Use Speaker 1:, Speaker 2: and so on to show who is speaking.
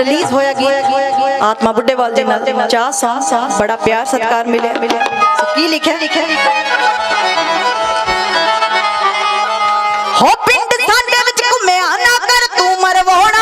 Speaker 1: Release ਹੋਇਆ ਗੀਤ ਆਤਮਾ ਬੁੱਢੇਵਾਲ ਜੀ ਨਾਲ ਚਾਹ ਸਾਹ ਬੜਾ ਪਿਆਰ ਸਤਿਕਾਰ ਮਿਲਿਆ। ਮਿਲਿਆ। ਕੀ ਲਿਖਿਆ ਲਿਖਿਆ? ਹੋ ਪਿੰਡ ਸਾਡੇ ਵਿੱਚ ਘੁੰਮਿਆ ਨਾ ਕਰ ਤੂੰ ਮਰਵਾਉਣਾ।